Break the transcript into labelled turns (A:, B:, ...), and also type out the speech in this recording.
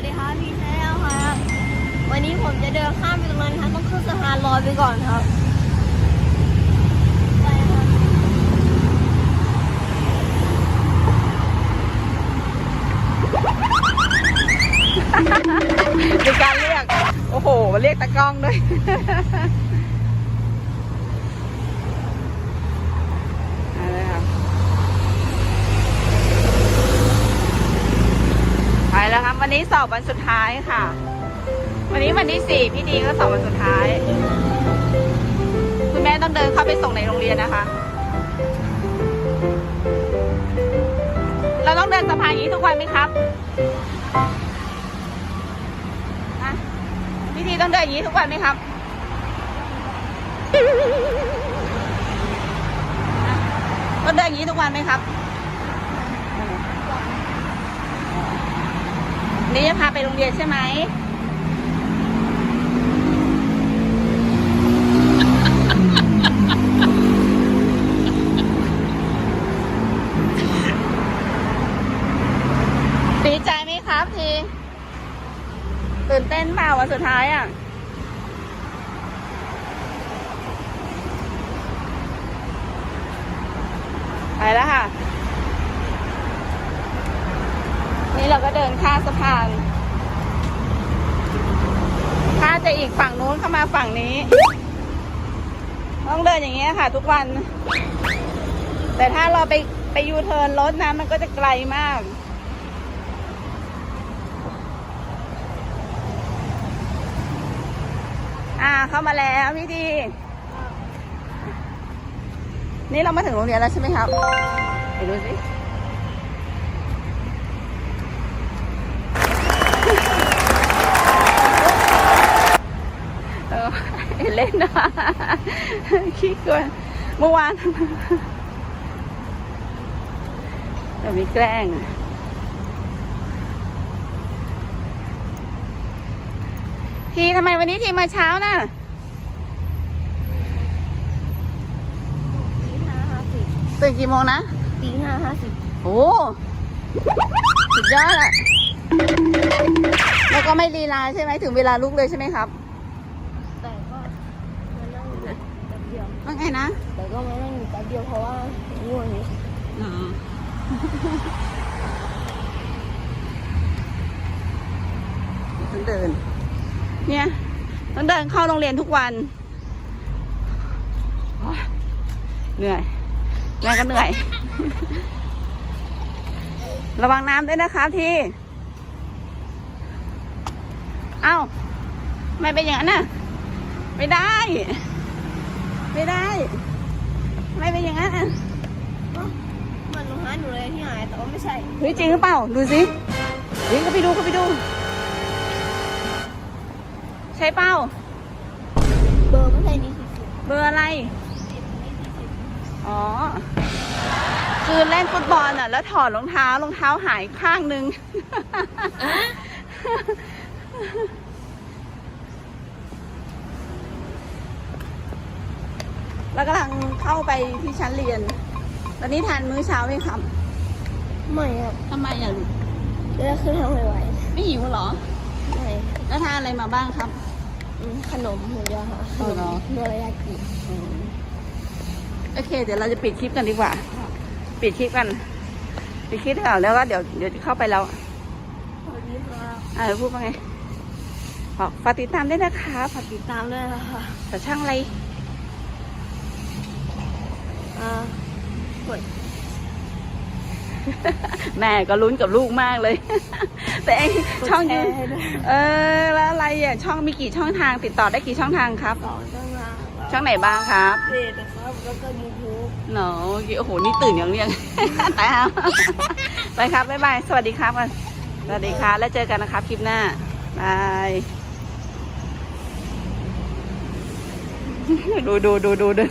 A: วัสดีครับพี่แซวครับ วันนี้ผมจะเดินข้ามไปตรงนั้นครับต้องขึ้นสะพานลอยไปก่อนครับเป็
B: นการเรียก โอ้โห เรียกตะกล้องด้วย เอาเลยครับไปแล้วครับ วั นนี้สอบวันสุดท้ายค่ะ วันนี้วันที่สี่พี่ดีก็สอบวันสุดท้าย คุณแม่ต้องเดินเข้าไปส่งในโรงเรียนนะคะ เราต้องเดินสะพานอย่างนี้ทุกวันไหมครับพี่ทีต้องเดินอย่างนี้ทุกวันไหมครับต้องเดินอย่างนี้ทุกวันไหมครับ นี่จะพาไปโรงเรียนใช่ไหมดีใจไหมครับที ตื่นเต้นเปล่าวันสุดท้ายอะ ไปแล้วค่ะ ก็เดินข้ามสะพาน ถ้าจะอีกฝั่งนู้นเข้ามาฝั่งนี้ ต้องเดินอย่างเงี้ยค่ะ ทุกวัน แต่ถ้าเราไปไปยูเทิร์นรถนะมันก็จะไกลมาก อ่าเข้ามาแล้วพี่ดี นี่เรามาถึงโรงเรียนแล้วใช่ไหมครับ ไปดูสิเออ เห็นเล่นนะขี้กลัวเมื่อวานแต่มีแกล้งทีทำไมวันนี้ทีมาเช้าน่ะ
A: ตีห้าห้าสิบ
B: ตื่นกี่โมงนะ
A: ตีห้าห้าสิบ
B: โอ้สุดยอดอะแล้วก็ไม่ลีลาใช่ไหมถึงเวลาลุกเลยใช่ไหมครับ
A: แต่ก็มานั่งอยู่แป๊ บเดียว
B: ว่าไงนะ
A: แต่ก็มานั่งอยู่แป๊บเดียวเพราะว่าง่วงนี้
B: อ๋อต้องเดิน เนี่ยต้องเดินเข้าโรงเรียนทุกวันโอ๊ยเหนื่อยแม่ก็เหนื่อย ระวังน้ำด้วยนะคะที่เอ้า ไม่เป็นอย่างนั้นน่ะไม่ได้ ไม่ได้ ไม่เป็นอย่างนั้นอะ
A: เหมันรองเท้าหนูเลยที่หายแต่ว่าไม่ใช่
B: เฮ้ยจริงหรือเปล่า ดูสิเฮ้ยก็ไปดูก็ไปดู ใช่เปล่า
A: เบอร์ไม่ใช่นี่สิบ
B: เบอร์อะไร
A: สิบนี่สิบสิบ
B: อ๋อ คือเล่นฟุตบอลอะ แล้วถอดรองเท้ารองเท้าหายข้างหนึ่ง แล้วกำลังเข้าไปที่ชั้นเรียน ตอนนี้ทานมื้อเช้าไหมครับ
A: ไม่ครับ
B: ทำไมอะลูก
A: จะได้ขึ้นทางไหว
B: ไม่หิวเหรอ
A: ๆไม่
B: แล้วทานอะไรมาบ้างครับ
A: อืมขนมหมูยอค่ะข
B: อ๋
A: น
B: อเหรอ
A: มโดรายากิ
B: โอเค เดี๋ยวเราจะปิดคลิปกันดีกว่า ปิดคลิปกัน ปิดคลิปก่อนแล้วก็เดี๋ยวเดี๋ยวจะเข้าไปแล้ว
A: สวัสดีค่ะ
B: อ่าพูดว่าไงฝากฝากติดตามด้วยนะคะฝาก
A: ติดตามด้วยนะคะ
B: แต่ช่างอะไร
A: อ่าเปิด
B: แม่ก็ลุ้นกับลูกมากเลย แต่เองช่อง
A: แช
B: ยู
A: ร์ให้ด้วย
B: เออแล้วอะไรอะช่องมีกี่ช่องทางติดต่อได้กี่ช่องทางครับ
A: สองช่องทาง
B: ช่องไหนบ้างครับ
A: เพจนะครับแล้วก็ยูทูบ
B: เนาะโอ้โหนี่ตื่นยังเรียงตายแล้วไปครับบ๊ายบายสวัสดีครับก่อนสวัสดีครับแล้วเจอกันนะครับคลิปหน้าบายดูดูดูดูดู